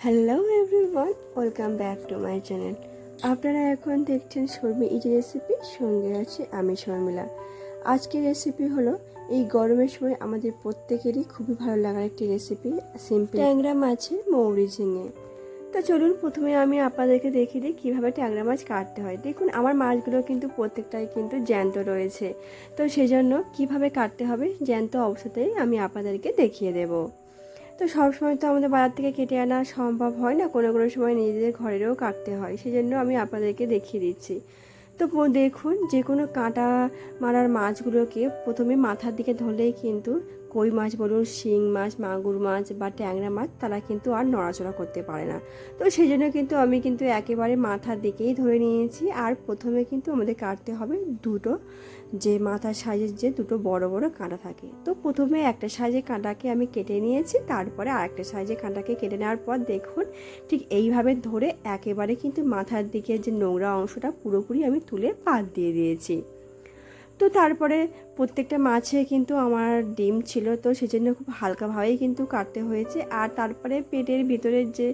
Hello everyone welcome back to my channel আপনারা এখন দেখছেন শর্মি ইজি রেসিপি সঙ্গে আছে আমি শর্মিলা। আজকের রেসিপি হলো, এই গরমের সময় আমাদের প্রত্যেকেরই খুবই ভালো লাগার একটি রেসিপি সিম্পল ট্যাংরা মাছের মৌরি ঝিঙে। তো চলুন প্রথমে আমি আপনাদেরকে দেখিয়ে দিই কীভাবে ট্যাংরা মাছ কাটতে হয়। দেখুন, আমার মাছগুলো কিন্তু প্রত্যেকটাই কিন্তু জ্যান্ত রয়েছে। তো সেই জন্য কীভাবে কাটতে হবে, জ্যান্ত অবস্থাতেই আমি আপনাদেরকে দেখিয়ে দেবো। তো সবসময় তো আমাদের বাজার থেকে কেটে আনা সম্ভব হয় না, কোনো কোনো সময় নিজেদের ঘরেরও কাটতে হয় সেই জন্য আমি আপনাদেরকে দেখিয়ে দিচ্ছি। তো দেখুন যে কোনো কাঁটা মারার মাছগুলোকে প্রথমে মাথার দিকে ধরলেই কিন্তু কই মাছ বলুন, শিং মাছ, মাগুর মাছ বা ট্যাংরা মাছ তারা কিন্তু আর নড়াচড়া করতে পারে না। তো সেই জন্য কিন্তু আমি কিন্তু একেবারে মাথার দিকেই ধরে নিয়েছি। আর প্রথমে কিন্তু আমাদের কাটতে হবে দুটো, যে মাথার সাইজের যে দুটো বড় বড় কাঁটা থাকে। তো প্রথমে একটা সাইজের কাঁটাকে আমি কেটে নিয়েছি, তারপরে আরেকটা সাইজের কাঁটাকে কেটে নেওয়ার পর দেখুন ঠিক এইভাবে ধরে একেবারে কিন্তু মাথার দিকে যে নোংরা অংশটা পুরোপুরি আমি তুলে বাদ দিয়ে দিয়েছি। তো তারপরে প্রত্যেকটা মাছে কিন্তু আমার ডিম ছিল, তো সেজন্য খুব হালকাভাবেই কিন্তু কাটতে হয়েছে। আর তারপরে পেটের ভিতরের যে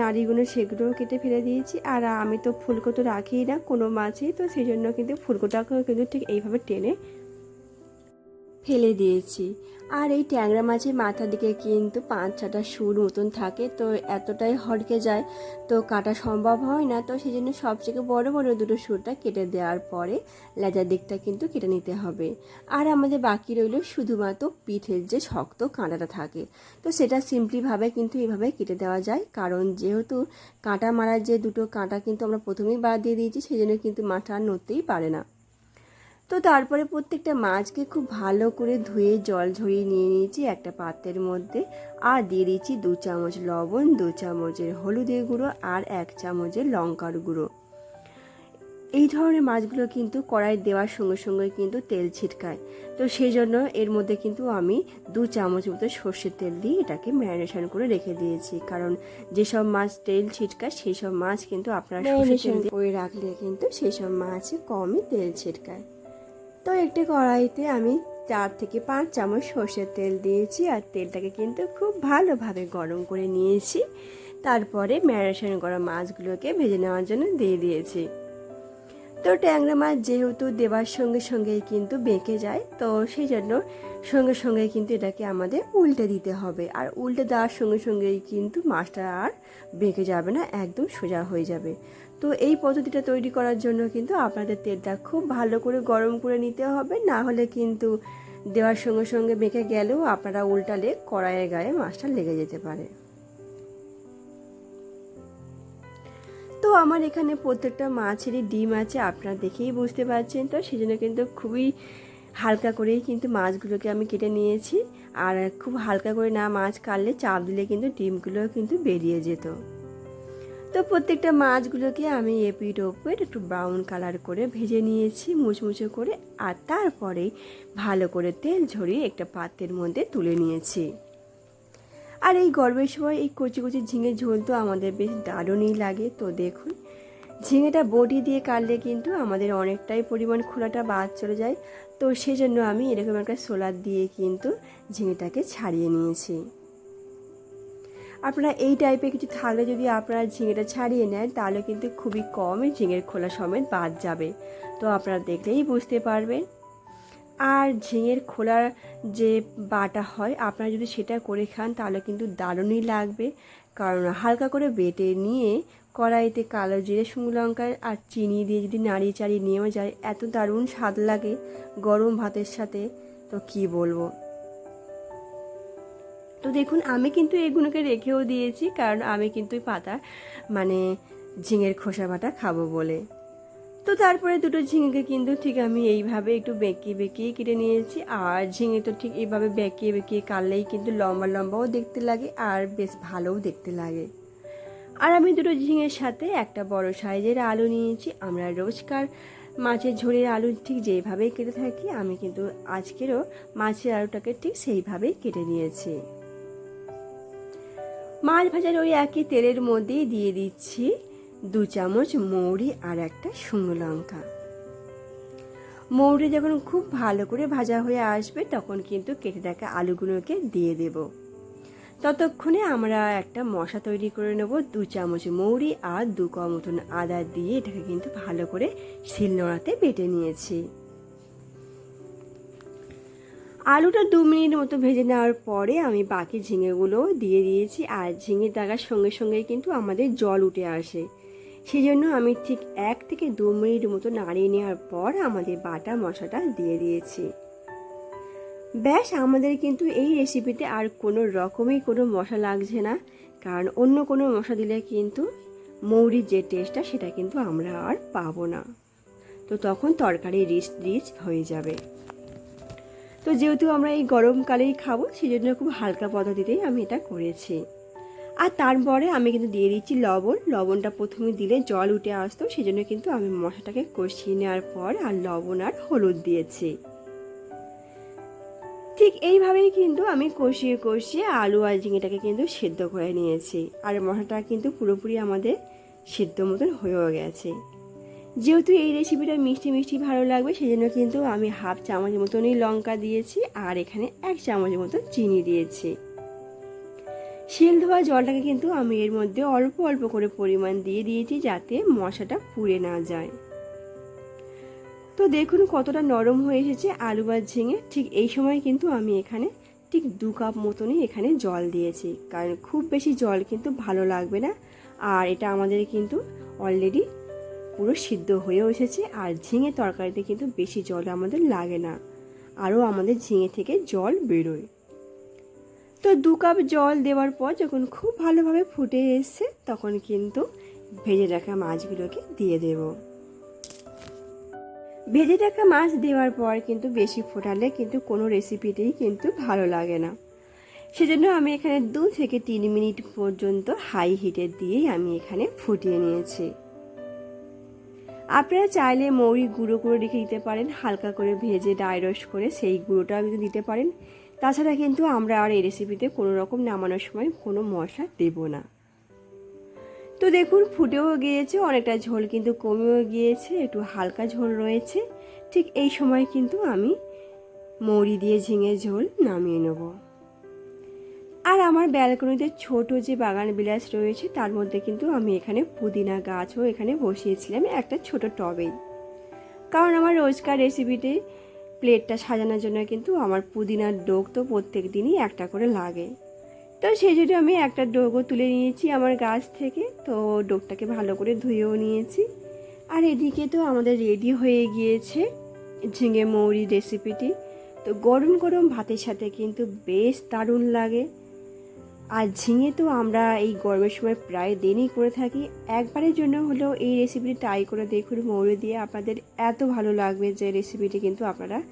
নাড়িগুলো সেগুলোও কেটে ফেলে দিয়েছি। আর আমি তো ফুলকো তো রাখি না কোনো মাছেই, তো সেই জন্য কিন্তু ফুলকোটাকেও কিন্তু ঠিক এইভাবে টেনে ফেলে দিয়েছি। আর এই ট্যাংরা মাছের মাথার দিকে কিন্তু পাঁচ ছটা সুর মতন থাকে, তো এতটাই হড়কে যায়, তো কাটা সম্ভব হয় না। তো সেই জন্য সবথেকে বড় বড় দুটো সুরটা কেটে দেওয়ার পরে লেজার দিকটা কিন্তু কেটে নিতে হবে। আর আমাদের বাকি রইল শুধুমাত্র পিঠের যে শক্ত কাঁটাটা থাকে। তো সেটা সিম্পলিভাবে কিন্তু এভাবে কেটে দেওয়া যায়, কারণ যেহেতু কাঁটা মারার যে দুটো কাঁটা কিন্তু আমরা প্রথমেই বাদ দিয়ে দিয়েছি সেই জন্য কিন্তু মাথা আর নড়তেই পারে না। তো তারপরে প্রত্যেকটা মাছকে খুব ভালো করে ধুয়ে জল ঝরিয়ে নিয়ে নিয়েছি একটা পাত্রের মধ্যে। আর দিয়ে দিয়েছি দু চামচ লবণ দু চামচের হলুদের গুঁড়ো আর এক চামচের লঙ্কার গুঁড়ো। এই ধরনের মাছগুলো কিন্তু কড়াই দেওয়ার সঙ্গে সঙ্গে কিন্তু তেল ছিটকায়। তো সেই জন্য এর মধ্যে কিন্তু আমি দু চামচ মতো সর্ষের তেল দিয়ে এটাকে ম্যারিনেশন করে রেখে দিয়েছি। কারণ যেসব মাছ তেল ছিটকায় সেই সব মাছ কিন্তু আপনারা দিয়ে করে রাখলে কিন্তু সেই সব মাছে কমই তেল ছিটকায়। তো একটি কড়াইতে আমি চার থেকে পাঁচ চামচ সর্ষের তেল দিয়েছি আর তেলটাকে কিন্তু খুব ভালোভাবে গরম করে নিয়েছি। তারপরে ম্যারিনেশন করা মাছগুলোকে ভেজে নেওয়ার জন্য দিয়ে দিয়েছি। তো ট্যাংরা মাছ যেহেতু দেওয়ার সঙ্গে সঙ্গেই কিন্তু বেঁকে যায়, তো সেই জন্য সঙ্গে সঙ্গে কিন্তু এটাকে আমাদের উল্টে দিতে হবে। আর উল্টে দেওয়ার সঙ্গে সঙ্গেই কিন্তু মাছটা আর বেঁকে যাবে না, একদম সোজা হয়ে যাবে। তো এই পদ্ধতিটা তৈরি করার জন্য কিন্তু আপনাদের তেলটা খুব ভালো করে গরম করে নিতে হবে, না হলে কিন্তু দেওয়ার সঙ্গে সঙ্গে বেঁকে গেলেও আপনারা উল্টালে কড়াইয়ের গায়ে মাছটা লেগে যেতে পারে। আমার এখানে প্রত্যেকটা মাছেরই ডিম আছে, আপনারা দেখেই বুঝতে পারছেন। তো সেই জন্য কিন্তু খুবই হালকা করেই কিন্তু মাছগুলোকে আমি কেটে নিয়েছি। আর খুব হালকা করে না মাছ কাটলে চাপ দিলে কিন্তু ডিমগুলো কিন্তু বেরিয়ে যেত। তো প্রত্যেকটা মাছগুলোকে আমি এপিট ওপিট একটু ব্রাউন কালার করে ভেজে নিয়েছি, মুচমুচে করে, আর তারপরে ভালো করে তেল ঝরিয়ে একটা পাত্রের মধ্যে তুলে নিয়েছি। আর এই গরমের সময় এই কচি কচি ঝিঙে ঝোল তো আমাদের বেশ দারুণই লাগে। তো দেখুন, ঝিঙেটা বটি দিয়ে কাটলে কিন্তু আমাদের অনেকটাই পরিমাণ খোলাটা বাদ চলে যায়। তো সেই জন্য আমি এরকম একটা সোলার দিয়ে কিন্তু ঝিঙেটাকে ছাড়িয়ে নিয়েছি। আপনারা এই টাইপের কিছু থাকলে যদি আপনারা ঝিঙেটা ছাড়িয়ে নেন, তাহলে কিন্তু খুবই কমই ঝিঙের খোলা সমেত বাদ যাবে। তো আপনারা দেখলেই বুঝতে পারবেন। আর ঝিঙের খোলার যে বাটা হয়, আপনারা যদি সেটা করে খান তাহলে কিন্তু দারুণই লাগবে। কারণ হালকা করে বেটে নিয়ে কড়াইতে কালো জিরে, শুকনো লঙ্কা আর চিনি দিয়ে যদি নাড়িয়ে চাড়িয়ে নিয়েও যায়, এত দারুণ স্বাদ লাগে গরম ভাতের সাথে। তো কি বলব? তো দেখুন, আমি কিন্তু এগুলোকে রেখেও দিয়েছি, কারণ আমি কিন্তু পাতা মানে ঝিঙের খোসা বাটা খাব বলে। তো তারপরে দুটো ঝিঙেকে কিন্তু ঠিক আমি এইভাবে একটু বেঁকিয়ে বেঁকিয়ে কেটে নিয়েছি। আর ঝিঙে তো ঠিক এইভাবে বেঁকিয়ে বেঁকিয়ে কাটলেই কিন্তু লম্বা, লম্বাও দেখতে লাগে আর বেশ ভালোও দেখতে লাগে। আর আমি দুটো ঝিঙের সাথে একটা বড় সাইজের আলু নিয়েছি। আমরা রোজকার মাছের ঝোলের আলু ঠিক যেইভাবেই কেটে থাকি, আমি কিন্তু আজকেরও মাছের আলুটাকে ঠিক সেইভাবেই কেটে নিয়েছি। মাছ ভাজার ওই একই তেলের মধ্যেই দিয়ে দিচ্ছি। দু চামচ মৌরি আর একটা শুকনো লঙ্কা। মৌরি যখন খুব ভালো করে ভাজা হয়ে আসবে, তখন কিন্তু কেটে রাখা আলুগুলোকে দিয়ে দেব। ততক্ষণে আমরা একটা মশা তৈরি করে নেব, দু চামচ মৌরি আর দু ক মতন আদা দিয়ে এটাকে কিন্তু ভালো করে শিলনোড়াতে বেটে নিয়েছি। আলুটা দু মিনিট মতো ভেজে নেওয়ার পরে আমি বাকি ঝিঙেগুলো দিয়ে দিয়েছি, আর ঝিঙে দাগার সঙ্গে সঙ্গে কিন্তু আমাদের জল উঠে আসে। সেই জন্য আমি ঠিক এক থেকে দু মিনিট মতো নাড়িয়ে নেওয়ার পর আমাদের বাটা মশাটা দিয়ে দিয়েছি। ব্যাস, আমাদের কিন্তু এই রেসিপিতে আর কোনো রকমই কোনো মশা লাগছে না। কারণ অন্য কোনো মশা দিলে কিন্তু মৌরির যে টেস্টটা সেটা কিন্তু আমরা আর পাবো না। তো তখন তরকারি রিচ রিচ হয়ে যাবে। তো যেহেতু আমরা এই গরমকালেই খাব সেই জন্য খুব হালকা পদ্ধতিতেই আমি এটা করেছি। আর তারপরে আমি কিন্তু দিয়ে দিচ্ছি লবণ। লবণটা প্রথমে দিলে জল উঠে আসতো সেই জন্য কিন্তু আমি মশলাটাকে কষিয়ে নেওয়ার পর আর লবণ আর হলুদ দিয়েছি। ঠিক এইভাবেই কিন্তু আমি কষিয়ে কষিয়ে আলু আর ঝিঙেটাকে কিন্তু সেদ্ধ করে নিয়েছি। আর মশলাটা কিন্তু পুরোপুরি আমাদের সেদ্ধ মতন হয়েও গেছে। যেহেতু এই রেসিপিটা মিষ্টি মিষ্টি ভালো লাগবে সেই জন্য কিন্তু আমি হাফ চামচ মতনই লঙ্কা দিয়েছি আর এখানে এক চামচ মতো চিনি দিয়েছি। শিল ধোয়া জলটাকে কিন্তু আমি এর মধ্যে অল্প অল্প করে পরিমাণ দিয়ে দিয়েছি যাতে মশাটা পুড়ে না যায়। তো দেখুন কতটা নরম হয়ে এসেছে আলু আর ঝিঙে। ঠিক এই সময় কিন্তু আমি এখানে ঠিক দু কাপ মতনই এখানে জল দিয়েছি। কারণ খুব বেশি জল কিন্তু ভালো লাগবে না। আর এটা আমাদের কিন্তু অলরেডি পুরো সিদ্ধ হয়েও এসেছে। আর ঝিঙে তরকারিতে কিন্তু বেশি জল আমাদের লাগে না। আরও আমাদের ঝিঙে থেকে জল বেরোয়। তো দু কাপ জল দেওয়ার পর যখন খুব ভালোভাবে ফুটে এসছে, তখন কিন্তু ভেজে রাখা মাছগুলোকে দিয়ে দেব। ভেজে রাখা মাছ দেওয়ার পর কিন্তু বেশি ফোটালে কিন্তু কোনো রেসিপিতেই কিন্তু ভালো লাগে না। সেজন্য আমি এখানে দু থেকে তিন মিনিট পর্যন্ত হাই হিটে দিয়েই আমি এখানে ফুটিয়ে নিয়েছি। আপনারা চাইলে মৌরি গুঁড়ো করে রেখে দিতে পারেন, হালকা করে ভেজে ডাই রোস্ট করে সেই গুঁড়োটাও কিন্তু দিতে পারেন। তাছাড়া কিন্তু আমরা আর এই রেসিপিতে কোনো রকম নামানোর সময় কোনো মশলা দেব না। তো দেখুন, ফুটেও গিয়েছে, অনেকটা ঝোল কিন্তু কমেও গিয়েছে, একটু হালকা ঝোল রয়েছে। ঠিক এই সময় কিন্তু আমি মৌরি দিয়ে ঝিঙে ঝোল নামিয়ে নেব। আর আমার ব্যালকনিতে ছোট যে বাগান বিলাস রয়েছে, তার মধ্যে কিন্তু আমি এখানে পুদিনা গাছও এখানে বসিয়েছিলাম একটা ছোট টবেই কারণ আমার রোজকার রেসিপিতে প্লেটটা সাজানোর জন্য কিন্তু আমার পুদিনার ডোক তো প্রত্যেক দিনই একটা করে লাগে। তো সেই জন্য আমি একটা ডোগও তুলে নিয়েছি আমার গাছ থেকে। তো ডোকটাকে ভালো করে ধুয়েও নিয়েছি। আর এদিকে তো আমাদের রেডি হয়ে গিয়েছে ঝিঙে মৌরি রেসিপিটি তো গরম গরম ভাতের সাথে কিন্তু বেশ দারুণ লাগে। আর ঝিঙে তো আমরা এই গরমের সময় প্রায় দিনই করে থাকি। একবারের জন্য হলেও এই রেসিপিটি ট্রাই করে দেখুন মৌরি দিয়ে আপনাদের এত ভালো লাগবে যে রেসিপিটি কিন্তু আপনারা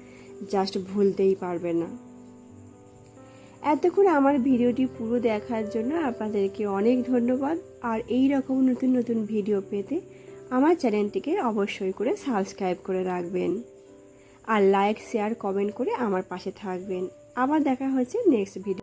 জাস্ট ভুলতেই পারবেন না। এতক্ষণ আমার ভিডিওটি পুরো দেখার জন্য আপনাদেরকে অনেক ধন্যবাদ। আর এই রকম নতুন নতুন ভিডিও পেতে আমার চ্যানেলটিকে অবশ্যই করে সাবস্ক্রাইব করে রাখবেন। আর লাইক শেয়ার কমেন্ট করে আমার পাশে থাকবেন। আবার দেখা হচ্ছে নেক্সট ভিডিও